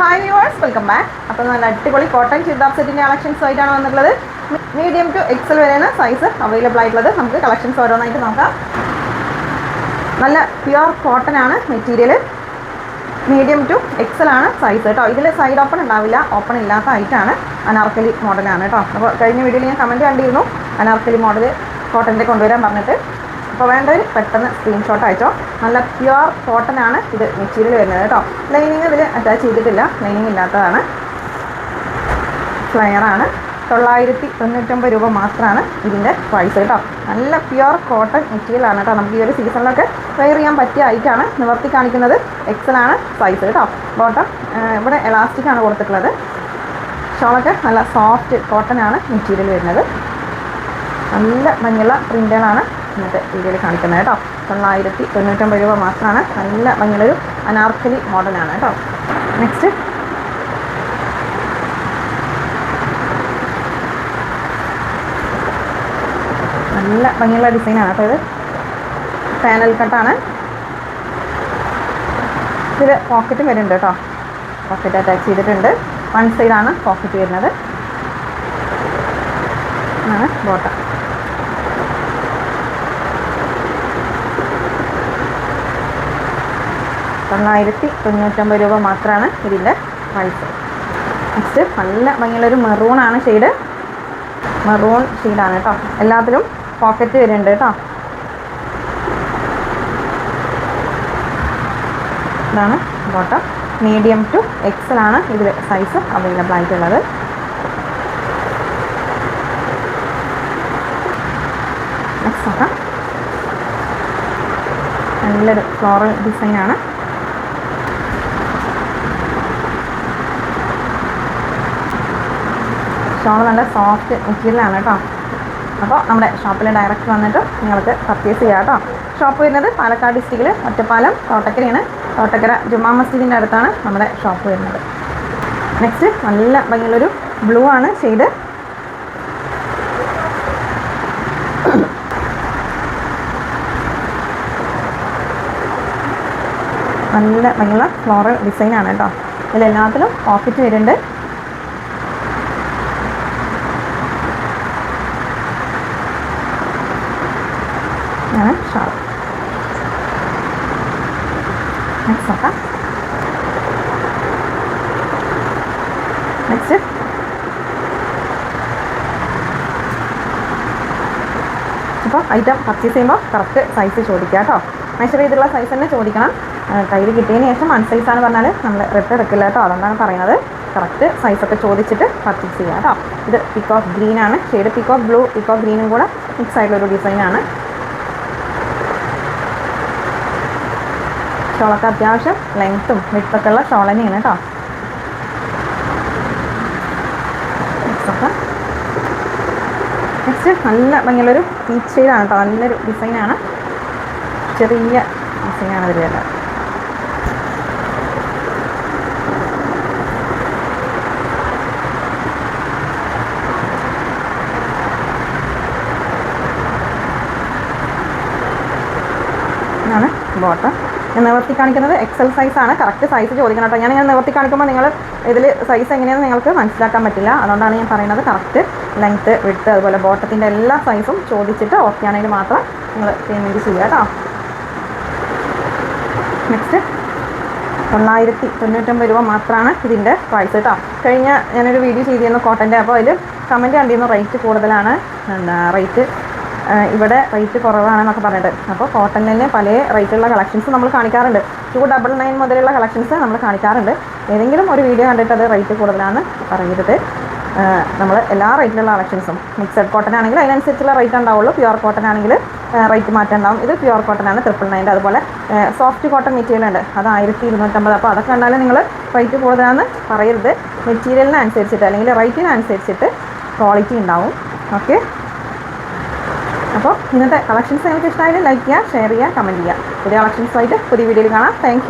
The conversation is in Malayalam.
ഹായ് വ്യൂവേഴ്സ് വെൽക്കം ബാക്ക് അപ്പോൾ നല്ല അടിപൊളി കോട്ടൺ ചുരിദാർ സെറ്റിന്റെ കളക്ഷൻസ് ആയിട്ടാണ് വന്നിട്ടുള്ളത്. മീഡിയം ടു എക്സൽ വരെയാണ് സൈസ് അവൈലബിൾ ആയിട്ടുള്ളത്. നമുക്ക് കളക്ഷൻസ് ഓരോന്നായിട്ട് നോക്കാം. നല്ല പ്യുവർ കോട്ടൺ ആണ് മെറ്റീരിയൽ മീഡിയം ടു എക്സൽ ആണ് സൈസ് കേട്ടോ ഇതിൽ സൈഡ് ഓപ്പൺ ഉണ്ടാവില്ല. ഓപ്പൺ ഇല്ലാത്ത ഐറ്റാണ് അനാർക്കലി മോഡലാണ് കേട്ടോ അപ്പോൾ കഴിഞ്ഞ വീഡിയോയിൽ ഞാൻ കമന്റ് കണ്ടിരുന്നു. അനാർക്കലി മോഡൽ കോട്ടന്റെ കൊണ്ടുവരാൻ പറഞ്ഞിട്ട്. അപ്പോൾ വേണ്ടവർ പെട്ടെന്ന് സ്ക്രീൻഷോട്ട് അയച്ചോ. നല്ല പ്യുവർ കോട്ടൺ ആണ് ഇത് മെറ്റീരിയൽ വരുന്നത് കേട്ടോ. ലൈനിങ് ഇതിൽ അറ്റാച്ച് ചെയ്തിട്ടില്ല. ലൈനിങ് ഇല്ലാത്തതാണ്. ഫ്ലെയറാണ് തൊള്ളായിരത്തി തൊണ്ണൂറ്റൊമ്പത് രൂപ മാത്രമാണ് ഇതിന്റെ പ്രൈസ് കേട്ടോ. നല്ല പ്യുവർ കോട്ടൺ മെറ്റീരിയൽ ആണ് കേട്ടോ. നമുക്ക് ഈ ഒരു സീസണിലൊക്കെ വെയർ ചെയ്യാൻ പറ്റിയ ഐറ്റാണ് നിവർത്തി കാണിക്കുന്നത്. എക്സൽ ആണ് സൈസ് കേട്ടോ. ബോട്ടം ഇവിടെ എലാസ്റ്റിക് ആണ് കൊടുത്തിട്ടുള്ളത്. ഷോളൊക്കെ നല്ല സോഫ്റ്റ് കോട്ടൺ ആണ് മെറ്റീരിയൽ വരുന്നത്. നല്ല ഭംഗിയുള്ള പ്രിന്റുകളാണ് ഇന്നത്തെ വീഡിയോയിൽ കാണിക്കുന്നത് കേട്ടോ. തൊള്ളായിരത്തി തൊണ്ണൂറ്റൊമ്പത് രൂപ മാത്രമാണ്. നല്ല ഭംഗിയുള്ളൊരു അനാർക്കലി മോഡലാണ് കേട്ടോ. നെക്സ്റ്റ് നല്ല ഭംഗിയുള്ള ഡിസൈനാണ് അപ്പോൾ ഇത്. പാനൽ കട്ടാണ് ഇതിൽ പോക്കറ്റും വരുന്നുണ്ട് കേട്ടോ. പോക്കറ്റ് അറ്റാച്ച് ചെയ്തിട്ടുണ്ട്. വൺ സൈഡാണ് പോക്കറ്റ് വരുന്നത്. ആണ് ബോട്ടം തൊള്ളായിരത്തി തൊണ്ണൂറ്റൊമ്പത് രൂപ മാത്രമാണ് ഇതിന്റെ പ്രൈസ് നെക്സ്റ്റ് നല്ല ഭംഗിയുള്ളൊരു മെറൂണാണ് ഷെയ്ഡ് മെറൂൺ ഷെയ്ഡാണ് കേട്ടോ എല്ലാത്തിലും പോക്കറ്റ് വരുന്നുണ്ട് കേട്ടോ ഇതാണ് ബോട്ടം മീഡിയം ടു എക്സൽ ആണ് ഇതിൽ സൈസ് അവൈലബിൾ ആയിട്ടുള്ളത്. നെക്സ്റ്റ് നോക്കാം. നല്ലൊരു ഫ്ലോറൽ ഡിസൈനാണ് ഷോൾ നല്ല സോഫ്റ്റ് മെറ്റീരിയലാണ് കേട്ടോ. അപ്പോൾ നമ്മുടെ ഷോപ്പിൽ ഡയറക്റ്റ് വന്നിട്ട് നിങ്ങൾക്ക് പർച്ചേസ് ചെയ്യാം കേട്ടോ. ഷോപ്പ് വരുന്നത് പാലക്കാട് ഡിസ്ട്രിക്റ്റിൽ ഒറ്റപ്പാലം തോട്ടക്കരയാണ് തോട്ടക്കര ജുമാ മസ്ജിദിന്റെ അടുത്താണ് നമ്മുടെ ഷോപ്പ് വരുന്നത്. നെക്സ്റ്റ് നല്ല ഭംഗിയുള്ളൊരു ബ്ലൂ ആണ് ഷെയ്ഡ് നല്ല ഭംഗിയുള്ള ഫ്ലോറൽ ഡിസൈനാണ് കേട്ടോ. ഇതിലെല്ലാത്തിലും പോക്കറ്റ് വരുന്നുണ്ട്. ആണ് ഷാൾ നെക്സ്റ്റ് നോക്കാം നെക്സ്റ്റ് അപ്പോൾ ഐറ്റം പർച്ചേസ് ചെയ്യുമ്പോൾ കറക്റ്റ് സൈസ് ചോദിക്കുക കേട്ടോ. മെഷർ ചെയ്തിട്ടുള്ള സൈസ് തന്നെ ചോദിക്കണം. കയ്യിൽ കിട്ടിയതിന് ശേഷം ആണ് പറഞ്ഞാൽ നമ്മൾ റിട്ടേൺ എടുക്കില്ല കേട്ടോ. അതുകൊണ്ടാണ് പറയുന്നത്. കറക്റ്റ് സൈസൊക്കെ ചോദിച്ചിട്ട് പർച്ചേസ് ചെയ്യുക കേട്ടോ. ഇത് പിക്കോക്ക് ഗ്രീൻ ആണ്. ഷെയ്ഡ് പിക്കോക്ക് ബ്ലൂ പിക്കോക്ക് ഗ്രീനും കൂടെ മിക്സ് ആയിട്ടുള്ളൊരു ഡിസൈനാണ് ഷോളൊക്കെ അത്യാവശ്യം ലെങ്ത്തും വിട്ടൊക്കെ ഉള്ള ഷോൾ കേട്ടോ നെക്സ്റ്റ് നല്ല ഭംഗിയുള്ളൊരു പീച്ച് ഷെയ്ഡാണ് കേട്ടോ നല്ലൊരു ഡിസൈനാണ് ചെറിയ ഡിസൈനാണ് ഇതിൽ വരുന്നത്. ബോട്ടം നിവർത്തി കാണിക്കുന്നത് എക്സൽ സൈസ് ആണ്. കറക്റ്റ് സൈസ് ചോദിക്കണം കേട്ടോ. ഞാൻ നിവർത്തി കാണിക്കുമ്പോൾ നിങ്ങൾ ഇതിൽ സൈസ് എങ്ങനെയാണെന്ന് നിങ്ങൾക്ക് മനസ്സിലാക്കാൻ പറ്റില്ല. അതുകൊണ്ടാണ് ഞാൻ പറയുന്നത് കറക്റ്റ് ലെങ്ത്ത് വിട്ട് അതുപോലെ ബോട്ടത്തിന്റെ എല്ലാ സൈസും ചോദിച്ചിട്ട് ഓക്കെ ആണെങ്കിൽ മാത്രം നിങ്ങൾ പേയ്മെന്റ് ചെയ്യുക കേട്ടോ. നെക്സ്റ്റ് തൊള്ളായിരത്തി തൊണ്ണൂറ്റൊമ്പത് രൂപ മാത്രമാണ് ഇതിന്റെ പ്രൈസ് കേട്ടോ. കഴിഞ്ഞ ഞാനൊരു വീഡിയോ ചെയ്തിരുന്നു കോട്ടന്റെ അപ്പോൾ അതിൽ കമന്റ് കണ്ടിരുന്നു റേറ്റ് കൂടുതലാണ്. എന്താ റേറ്റ് ഇവിടെ റേറ്റ് കുറവാണെന്നൊക്കെ പറഞ്ഞിട്ട് അപ്പോൾ തന്നെ പല റേറ്റുള്ള കളക്ഷൻസ് നമ്മൾ കാണിക്കാറുണ്ട്. ടു ഡബിൾ നയൻ മുതലുള്ള കളക്ഷൻസ് നമ്മൾ കാണിക്കാറുണ്ട്. ഏതെങ്കിലും ഒരു വീഡിയോ കണ്ടിട്ട് അത് റേറ്റ് കൂടുതലാണ് പറയരുത്. നമ്മൾ എല്ലാ റേറ്റിലുള്ള കളക്ഷൻസും മിക്സഡ് കോട്ടൺ ആണെങ്കിൽ അതിനനുസരിച്ചുള്ള റേറ്റ് ഉണ്ടാവുള്ളൂ. പ്യുവർ കോട്ടൺ ആണെങ്കിൽ റേറ്റ് മാറ്റം ഉണ്ടാവും. ഇത് പ്യുവർ കോട്ടൺ ആണ് ട്രിപ്പിൾ നയന്റെ അതുപോലെ സോഫ്റ്റ് കോട്ടൺ മെറ്റീരിയൽ ഉണ്ട്. അത് ആയിരത്തി ഇരുന്നൂറ്റമ്പത് അപ്പോൾ അതൊക്കെ കണ്ടാലും നിങ്ങൾ റേറ്റ് കൂടുതലാണെന്ന് പറയരുത്. മെറ്റീരിയലിനനുസരിച്ചിട്ട് അല്ലെങ്കിൽ റേറ്റിനനുസരിച്ചിട്ട് ക്വാളിറ്റി ഉണ്ടാവും. ഓക്കെ? അപ്പോൾ ഇന്നത്തെ കളക്ഷൻസ് നിങ്ങൾക്ക് ഇഷ്ടമായാലും ലൈക്ക് ചെയ്യുക ഷെയർ ചെയ്യുക കമന്റ് ചെയ്യുക. പുതിയ കളക്ഷൻസുമായിട്ട് പുതിയ വീഡിയോയിൽ കാണാം. താങ്ക്